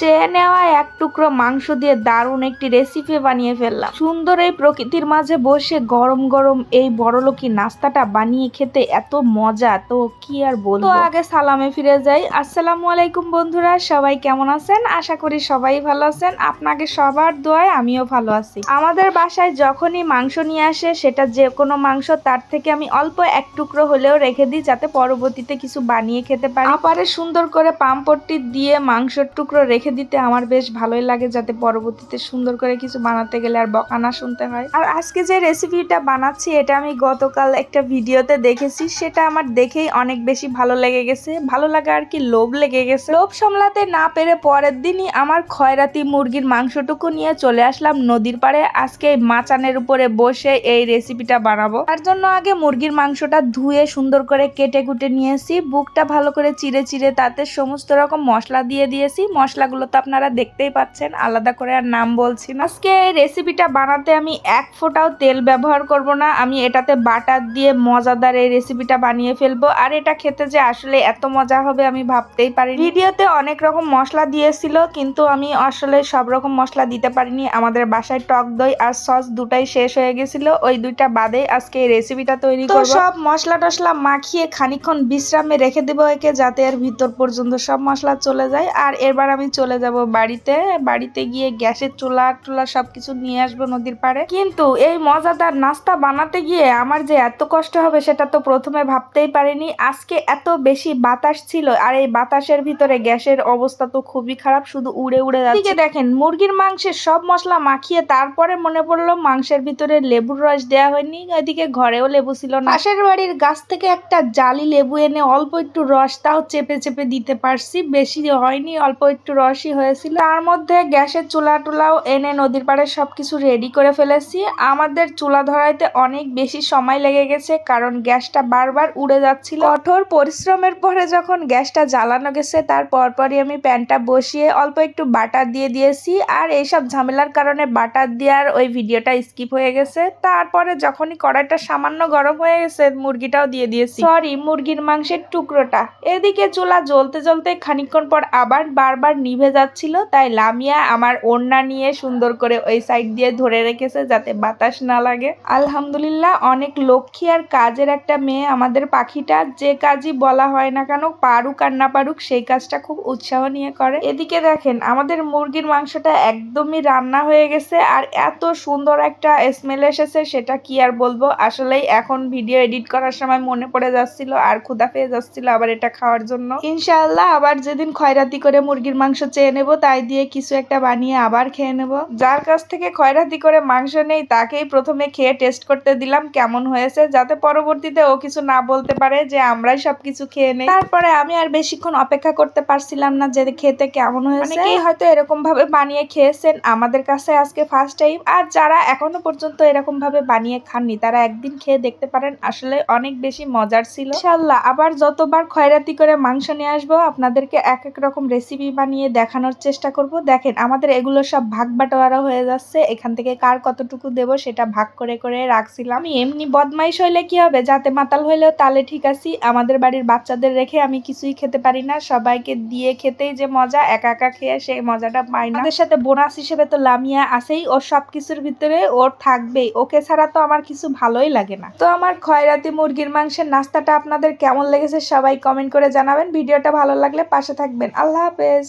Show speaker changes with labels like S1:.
S1: চেয়ে নেওয়া এক টুকরো মাংস দিয়ে দারুণ একটি রেসিপি বানিয়ে ফেললাম। সুন্দর এই প্রকৃতির মাঝে বসে গরম গরম এই বড়লোকি নাস্তাটা বানিয়ে খেতে এত মজা, তো কি আর বলব? তো আগে সালামে ফিরে যাই। আসসালামু আলাইকুম বন্ধুরা, সবাই কেমন আছেন? আশা করি সবাই ভালো আছেন। আপনাকে সবার দোয়ায় আমিও ভালো আছি। আমাদের বাসায় যখনই মাংস নিয়ে আসে, সেটা যে কোনো মাংস, তার থেকে আমি অল্প এক টুকরো হলেও রেখে দিই, যাতে পরবর্তীতে কিছু বানিয়ে খেতে পারি। আপারে সুন্দর করে পামপট্টি দিয়ে মাংসের টুকরো রেখে দিতে আমার বেশ ভালোই লাগে যাতে পরবর্তীতে সুন্দর করে কিছু বানাতে গেলে আর বকানা শুনতে হয়। আর আজকে যে রেসিপিটা বানাচ্ছি, এটা আমি গতকাল একটা ভিডিওতে দেখেছি। সেটা আমার দেখেই অনেক বেশি ভালো লেগে গেছে। ভালো লাগা আর কি লোভ লেগে গেছে। লোভ সামলাতে না পেরে পরের দিনই আমার খয়রাতি মুরগির মাংসটুকু নিয়ে চলে আসলাম নদীর পাড়ে। আজকে মাচানের উপরে বসে এই রেসিপিটা বানাবো। তার জন্য আগে মুরগির মাংসটা ধুয়ে সুন্দর করে কেটে কুটে নিয়েছি। বুকটা ভালো করে চিড়ে চিড়ে তাতে সমস্ত রকম মশলা দিয়ে দিয়েছি। মশলাগুলো তো আপনারা দেখতেই পাচ্ছেন আলাদা করে আর নাম বলছি না। আজকে এই রেসিপিটা বানাতে আমি এক ফোঁটাও তেল ব্যবহার করব না আমি এটাতে বাটার দিয়ে মজাদার এই রেসিপিটা বানিয়ে ফেলব। আর এটা খেতে যে আসলে এত মজা হবে আমি ভাবতেই পারি ভিডিওতে অনেক রকম মশলা দিয়েছিল কিন্তু আমি আসলে সব রকম মশলা দিতে পারিনি। আমাদের বাসায় টক দই আর সস দুটাই শেষ হয়ে গেছিল ওই দুইটা বাদে আজকে এই রেসিপিটা তৈরি করব। সব মশলা টসলা মাখিয়ে খানিকক্ষণ বিশ্রামে রেখে দেবো একে যাতে এর ভিতর পর্যন্ত সব মশলা চলে যায়। আর এবার আমি চলে যাব বাড়িতে। বাড়িতে গিয়ে গ্যাসের চুলা, টুলা সবকিছু নিয়ে আসব নদীর পাড়ে। কিন্তু এই মজাদার নাস্তা বানাতে গিয়ে আমার যে এত কষ্ট হবে সেটা তো প্রথমে ভাবতেই পারিনি। আজকে এত বেশি বাতাস ছিল আর এই বাতাসের ভিতরে গ্যাসের অবস্থা তো খুবই খারাপ, শুধু উড়ে উড়ে যাচ্ছে। দেখেন, মুরগির মাংসের সব মশলা মাখিয়ে তারপরে মনে পড়ল মাংসের ভিতরে লেবুর রস দেওয়া হয়নি। এদিকে ঘরেও লেবু ছিল না। পাশের বাড়ির গাছ থেকে একটা জালি লেবু এনে অল্প একটু রস তাও চেপে চেপে দিতে পারছি। বেশি হয়নি, অল্প একটু রসই হয়েছিল। তার মধ্যে গ্যাসের চুলা টুলাও এনে নদীর পাড়ে সবকিছু রেডি করে ফেলেছি। আমাদের চুলা ধরাইতে অনেক বেশি সময় লেগে গেছে, কারণ গ্যাসটা বারবার উড়ে যাচ্ছিল। কঠোর পরিশ্রমের পরে যখন গ্যাসটা জ্বালানো গেছে, তার পরপরই আমি প্যানটা বসিয়ে অল্প একটু বাটার দিয়ে দিয়েছি। আর এইসব ঝামেলার কারণে বাটার দেওয়ার ওই ভিডিওটা স্কিপ হয়ে গেছে। তারপরে যখনই কড়াইটা সামান্য গরম হয়ে গেছে, মুরগিটাও দিয়ে দিয়েছি। সরি মুরগির মাংসের টুকরোটা। এদিকে চুলা জ্বলতে জ্বলতে খানিকক্ষণ পর আবার বারবার নিভে যাচ্ছিল, তাই লামিয়া আমার ওড়না নিয়ে সুন্দর করে ওই সাইড দিয়ে ধরে রেখেছে যাতে বাতাস না লাগে। আলহামদুলিল্লাহ, অনেক লক্ষ্মী আর কাজের একটা মেয়ে আমাদের পাখিটা, যে কাজই বলা হয় না কেন, পারুক আর না পারুক, সেই কাজটা খুব উৎসাহ নিয়ে করে। এদিকে দেখেন, আমাদের মুরগির মাংসটা একদমই রান্না হয়ে গেছে আর এত সুন্দর একটা স্মেল এসেছে, সেটা কি আর বলব? আসলেই এখন ভিডিও এডিট করার সময় মনে পড়ে যাচ্ছিল আর ক্ষুদা পেয়ে যাচ্ছিল আবার এটা খাওয়ার জন্য। ইনশাআল্লাহ, আবার যেদিন খয়রাতি করে মুরগির মাংস চেয়ে নেব, তাই দিয়ে কিছু একটা বানিয়ে আবার খেয়ে নেব। যার কাছ থেকে খয়রাতি করে মাংস নেই, তাকেই প্রথমে খেয়ে টেস্ট করতে দিলাম কেমন হয়েছে, যাতে পরবর্তীতে ও কিছু না বলতে পারে যে আমরাই সবকিছু খেয়ে নেই। তারপরে আমি আর বেশিক্ষণ অপেক্ষা করতে পারছিলাম না যে খেতে কেমন হয়েছে। হয়তো এরকম ভাবে বানিয়ে খেয়েছেন, আমাদের কাছে আজকে ফার্স্ট টাইম আর যারা এখনও পর্যন্ত এরকম ভাবে বানিয়ে খাননি, তারা একদিন খেয়ে দেখতে পারেন, আসলে অনেক বেশি মজার ছিল। আবার যতবার খয়রাতি করে মাংস নিয়ে আসব, আপনাদেরকে এক এক রকম রেসিপি বানিয়ে দেখানোর চেষ্টা করব। দেখেন, আমাদের এগুলো সব ভাগ বাটোয়ারা হয়ে যাচ্ছে। এখান থেকে কার কতটুকু দেব সেটা ভাগ করে করে রাখছিলাম। এমনি বদমাইশ হইলে কি হবে? যাতে মাতাল হইলেও তালে ঠিক আছি। আমাদের বাড়ির বাচ্চাদের রেখে আমি কিছুই খেতে পারি না। সবাইকে দিয়ে খেতেই যে মজা, একা একা খেয়ে সেই মজাটা পাই না। আমাদের সাথে বোনাস হিসেবে তো লামিয়া আছেই। ওর সব কিছুর ভিতরে ওর থাকবেই। ওকে ছাড়া তো আমার কিছু ভালোই লাগে না। তো আমার খয়রাতি মুরগির মাংসের নাস্তাটা আপনাদের কেমন লেগেছে সবাই কমেন্ট করে জানাবেন। ভিডিওটা ভালো লাগলে পাশে থাকবেন। আল্লাহ হাফেজ।